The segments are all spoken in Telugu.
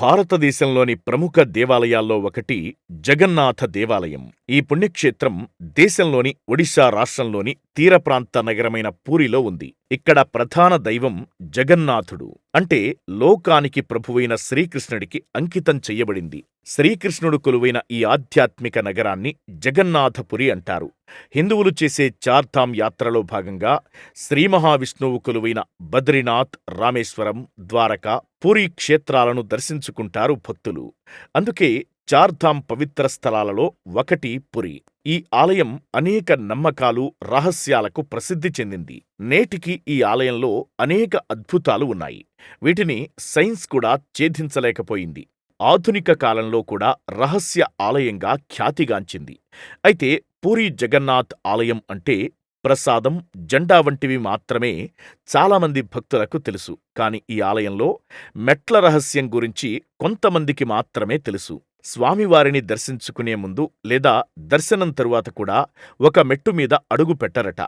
భారతదేశంలోని ప్రముఖ దేవాలయాల్లో ఒకటి జగన్నాథ దేవాలయం. ఈ పుణ్యక్షేత్రం దేశంలోని ఒడిశా రాష్ట్రంలోని తీరప్రాంత నగరమైన పూరిలో ఉంది. ఇక్కడ ప్రధాన దైవం జగన్నాథుడు. అంటే లోకానికి ప్రభువైన శ్రీకృష్ణుడికి అంకితం చెయ్యబడింది. శ్రీకృష్ణుడు కొలువైన ఈ ఆధ్యాత్మిక నగరాన్ని జగన్నాథపురి అంటారు. హిందువులు చేసే చార్ధామ్ యాత్రలో భాగంగా శ్రీ మహావిష్ణువు కొలువైన బద్రీనాథ్, రామేశ్వరం, ద్వారకా, పూరీ క్షేత్రాలను దర్శించుకుంటారు భక్తులు. అందుకే చార్ధామ్ పవిత్ర స్థలాలలో ఒకటి పురి. ఈ ఆలయం అనేక నమ్మకాలు, రహస్యాలకు ప్రసిద్ధి చెందింది. నేటికి ఈ ఆలయంలో అనేక అద్భుతాలు ఉన్నాయి. వీటిని సైన్స్ కూడా ఛేదించలేకపోయింది. ఆధునిక కాలంలో కూడా రహస్య ఆలయంగా ఖ్యాతిగాంచింది. అయితే పూరి జగన్నాథ్ ఆలయం అంటే ప్రసాదం, జెండా వంటివి మాత్రమే చాలామంది భక్తులకు తెలుసు. కాని ఈ ఆలయంలో మెట్ల రహస్యం గురించి కొంతమందికి మాత్రమే తెలుసు. స్వామివారిని దర్శించుకునే ముందు లేదా దర్శనం తరువాత కూడా ఒక మెట్టు మీద అడుగు పెట్టరట.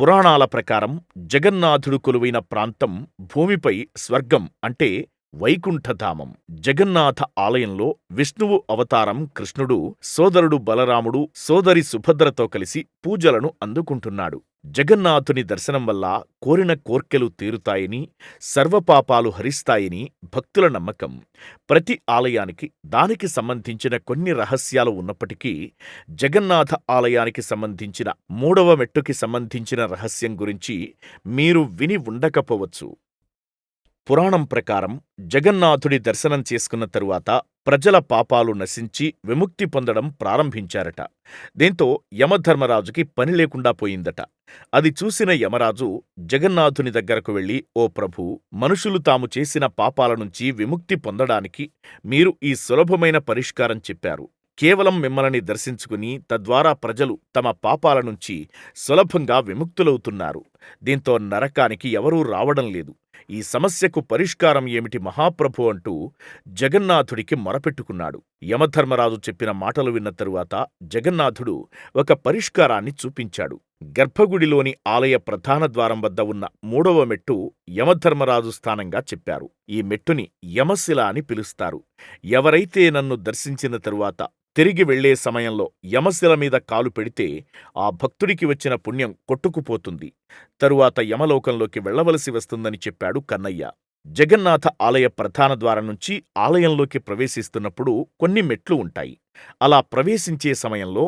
పురాణాల ప్రకారం జగన్నాథుడు కొలువైన ప్రాంతం భూమిపై స్వర్గం అంటే వైకుంఠధామం. జగన్నాథ ఆలయంలో విష్ణువు అవతారం కృష్ణుడు సోదరుడు బలరాముడు, సోదరి సుభద్రతో కలిసి పూజలను అందుకుంటున్నాడు. జగన్నాథుని దర్శనం వల్ల కోరిన కోర్కెలు తీరుతాయని, సర్వపాపాలు హరిస్తాయని భక్తుల నమ్మకం. ప్రతి ఆలయానికి దానికి సంబంధించిన కొన్ని రహస్యాలు ఉన్నప్పటికీ జగన్నాథ ఆలయానికి సంబంధించిన మూడవ మెట్టుకి సంబంధించిన రహస్యం గురించి మీరు విని ఉండకపోవచ్చు. పురాణం ప్రకారం జగన్నాథుడి దర్శనం చేసుకున్న తరువాత ప్రజల పాపాలు నశించి విముక్తి పొందడం ప్రారంభించారట. దీంతో యమధర్మరాజుకి పని లేకుండా పోయిందట. అది చూసిన యమరాజు జగన్నాథుని దగ్గరకు వెళ్ళి ఓ ప్రభూ! మనుషులు తాము చేసిన పాపాల నుంచి విముక్తి పొందడానికి మీరు ఈ సులభమైన పరిష్కారం చెప్పారు. కేవలం మిమ్మల్ని దర్శించుకుని తద్వారా ప్రజలు తమ పాపాల నుంచి సులభంగా విముక్తులవుతున్నారు. దీంతో నరకానికి ఎవరూ రావడం లేదు. ఈ సమస్యకు పరిష్కారం ఏమిటి మహాప్రభు అంటూ జగన్నాథుడికి మొరపెట్టుకున్నాడు. యమధర్మరాజు చెప్పిన మాటలు విన్న తరువాత జగన్నాథుడు ఒక పరిష్కారాన్ని చూపించాడు. గర్భగుడిలోని ఆలయ ప్రధాన ద్వారం వద్ద ఉన్న మూడవ మెట్టు యమధర్మరాజు స్థానంగా చెప్పారు. ఈ మెట్టుని యమశిల అని పిలుస్తారు. ఎవరైతే నన్ను దర్శించిన తరువాత తిరిగి వెళ్ళే సమయంలో యమశిల మీద కాలు పెడితే ఆ భక్తుడికి వచ్చిన పుణ్యం కొట్టుకుపోతుంది. తరువాత యమలోకంలోకి వెళ్ళవలసి వస్తుందని చెప్పాడు కన్నయ్య. జగన్నాథ ఆలయ ప్రధాన ద్వారం నుంచి ఆలయంలోకి ప్రవేశిస్తున్నప్పుడు కొన్ని మెట్లు ఉంటాయి. అలా ప్రవేశించే సమయంలో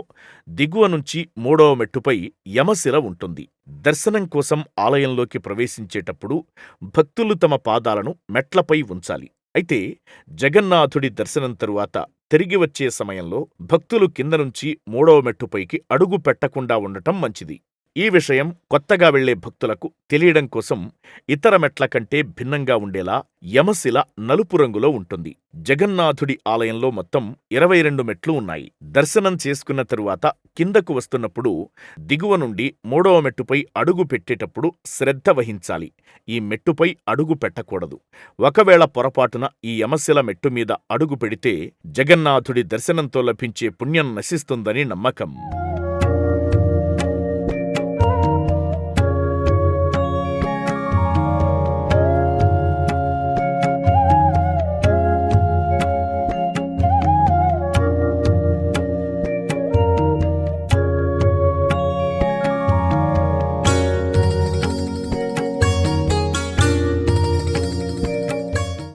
దిగువ నుంచి మూడవ మెట్టుపై యమశిల ఉంటుంది. దర్శనం కోసం ఆలయంలోకి ప్రవేశించేటప్పుడు భక్తులు తమ పాదాలను మెట్లపై ఉంచాలి. అయితే జగన్నాథుడి దర్శనం తరువాత తిరిగి వచ్చే సమయంలో భక్తులు కింద నుంచి మూడవ మెట్టుపైకి అడుగు పెట్టకుండా ఉండటం మంచిది. ఈ విషయం కొత్తగా వెళ్ళే భక్తులకు తెలియడం కోసం ఇతర మెట్ల కంటే భిన్నంగా ఉండేలా యమశిల నలుపు రంగులో ఉంటుంది. జగన్నాథుడి ఆలయంలో మొత్తం ఇరవై రెండు మెట్లు ఉన్నాయి. దర్శనం చేసుకున్న తరువాత కిందకు వస్తున్నప్పుడు దిగువ నుండి మూడవ మెట్టుపై అడుగు పెట్టేటప్పుడు శ్రద్ధ వహించాలి. ఈ మెట్టుపై అడుగు పెట్టకూడదు. ఒకవేళ పొరపాటున ఈ యమశిల మెట్టు మీద అడుగు పెడితే జగన్నాథుడి దర్శనంతో లభించే పుణ్యం నశిస్తుందని నమ్మకం.